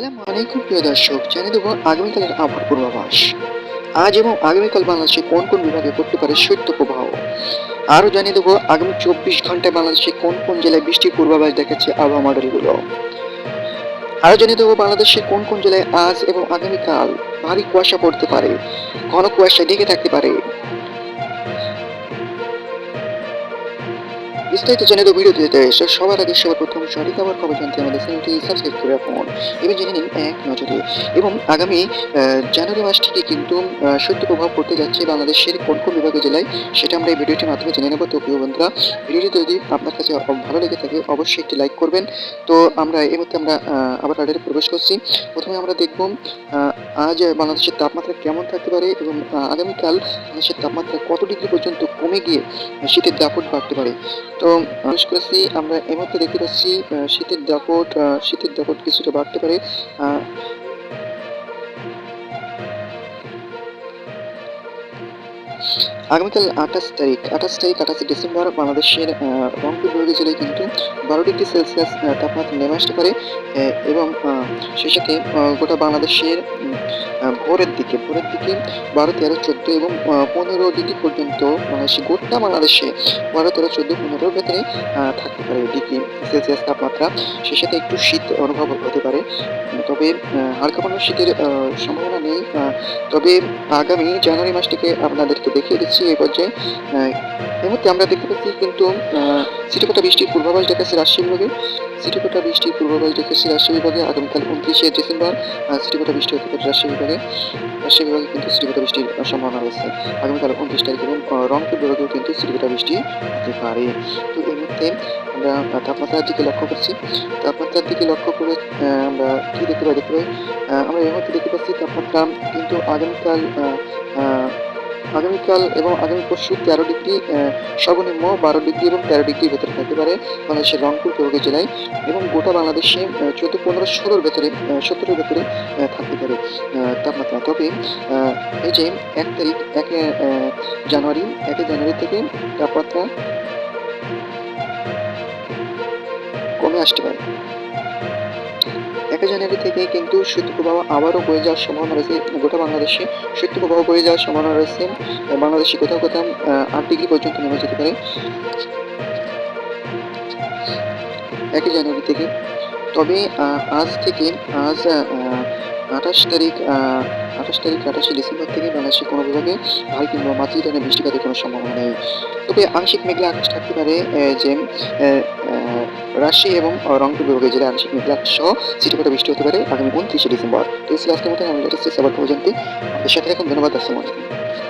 আসসালামু আলাইকুম প্রিয় দর্শক, জানিয়ে দেবো আগামীকালের আবহাওয়ার পূর্বাভাস। আজ এবং আগামীকাল বাংলাদেশে কোন কোন বিভাগে পড়তে পারে শৈত্য প্রবাহ? আরও জানিয়ে দেবো আগামী চব্বিশ ঘন্টায় বাংলাদেশে কোন কোন জেলায় বৃষ্টির পূর্বাভাস দেখাচ্ছে আবহাওয়া মডেলগুলো আরও জানিয়ে দেবো বাংলাদেশের কোন কোন জেলায় আজ এবং আগামীকাল ভারী কুয়াশা পড়তে পারে, ঘন কুয়াশা ঢেকে থাকতে পারে। বিস্তারিত জানিয়ে দেবো ভিডিওতে এসে সবার আগে সবার প্রথম সঠিক আবার খবর জানতে আমাদের চ্যানেলটি সাবস্ক্রাইব করে রাখুন। এবং জেনে নিন এক নজরে। এবং আগামী জানুয়ারি মাস থেকে কিন্তু সত্য প্রভাব পড়তে যাচ্ছে বাংলাদেশের কোন কোন বিভাগীয় জেলায়, সেটা আমরা এই ভিডিওটির মাধ্যমে জেনে নেব। তো প্রিয় বন্ধুরা ভিডিওটি যদি আপনার কাছে ভালো লেগে থাকে, অবশ্যই একটি লাইক করবেন। তো আমরা এই মুহূর্তে আমরা আবার রাডারে প্রবেশ করছি। প্রথমে আমরা দেখব আজ বাংলাদেশের তাপমাত্রা কেমন থাকতে পারে এবং আগামীকাল বাংলাদেশের তাপমাত্রা কত ডিগ্রি পর্যন্ত কমে গিয়ে শীতের দাপট বাড়তে পারে। তো বিশেষ করেছি আমরা এই মুহূর্তে দেখতে পাচ্ছি শীতের দাপট শীতের দাপট কিছুটা বাড়তে পারে। আগামীকাল আঠাশ তারিখ আঠাশ তারিখ, আঠাশে ডিসেম্বর বাংলাদেশের রংপুর বিভাগীয় জেলায় কিন্তু বারো ডিগ্রি সেলসিয়াস তাপমাত্রা নেমে আসতে পারে এবং সেই সাথে গোটা বাংলাদেশের ভোরের দিকে ভোরের দিকে বারো, তেরো, চোদ্দ এবং পনেরো ডিগ্রি পর্যন্ত বাংলাদেশে গোটা বাংলাদেশে বারো, তেরো, চোদ্দ, পনেরোর ভেতরে থাকতে পারে ডিগ্রি সেলসিয়াস তাপমাত্রা। সেই সাথে একটু শীত অনুভব হতে পারে, তবে হালকা কোনো শীতের সম্ভাবনা নেই তবে আগামী জানুয়ারি মাস থেকে আপনাদেরকে দেখিয়ে দিচ্ছি এই পর্যায়ে। এই মুহূর্তে আমরা দেখতে পাচ্ছি কিন্তু সিটিকোটা বৃষ্টির পূর্বাভাস দেখাচ্ছে রাজশাহী বিভাগে। সিটিকোটা বৃষ্টির পূর্বাভাস দেখাচ্ছে রাজশাহী বিভাগে। আগামীকাল উনত্রিশে ডিসেম্বর সিটিকোটা বৃষ্টি হতে পারে রাজশাহী বিভাগে। রাজশাহী বিভাগে কিন্তু সিটিকোটা বৃষ্টির সম্ভাবনা রয়েছে। আগামীকাল উনত্রিশ তারিখ এবং রংপুর বিভাগেও কিন্তু সিটিকোটা বৃষ্টি হতে পারে। তো এই মুহূর্তে আমরা তাপমাত্রার দিকে লক্ষ্য করছি। তাপমাত্রার দিকে লক্ষ্য করে আমরা কী দেখতে পাই? দেখতে পাই আমরা এই মুহূর্তে দেখতে পাচ্ছি তাপমাত্রা কিন্তু আগামীকাল আগামীকাল এবং আগামী পরশু তেরো ডিগ্রি সর্বনিম্ন বারো ডিগ্রি এবং তেরো ডিগ্রির ভেতরে থাকতে পারে বাংলাদেশের রংপুর বিভাগীয় জেলায় এবং গোটা বাংলাদেশে চোদ্দ, পনেরো ষোলোর ভেতরে সতেরোর ভেতরে থাকতে পারে তাপমাত্রা। তবে এই যে এক তারিখ, এক জানুয়ারি, একে জানুয়ারি থেকে তাপমাত্রা কমে আসতে পারে। এক জানুয়ারি থেকে কিন্তু শৈত্যপ্রবাহ আবারও বয়ে যাওয়ার সম্ভাবনা রয়েছে। গোটা বাংলাদেশে শৈত্যপ্রবাহ বয়ে যাওয়ার সম্ভাবনা রয়েছে। বাংলাদেশে কোথাও কোথাও আট ডিগ্রি পর্যন্ত নেমে যেতে পারে। একই জানুয়ারি থেকে। তবে আজ থেকে, আজ আঠাশ তারিখ আঠাশ তারিখ, আঠাশে ডিসেম্বর থেকে বাংলাদেশের কোনো বিভাগে ভারী কিংবা মাতৃ ধরনের বৃষ্টিপাতের কোনো সম্ভাবনা নেই। তবে আংশিক মেঘলা আকাশ থাকতে পারে যে রাজশাহী এবং রংপুর বিভাগে জেলা আংশিক মেঘলা সহ সিটিকোটা বৃষ্টি হতে পারে আগামী উনত্রিশে ডিসেম্বর তো এই আজকের মতো আমি খবর আমাদের সাথে এখন ধন্যবাদ আসসালামু আলাইকুম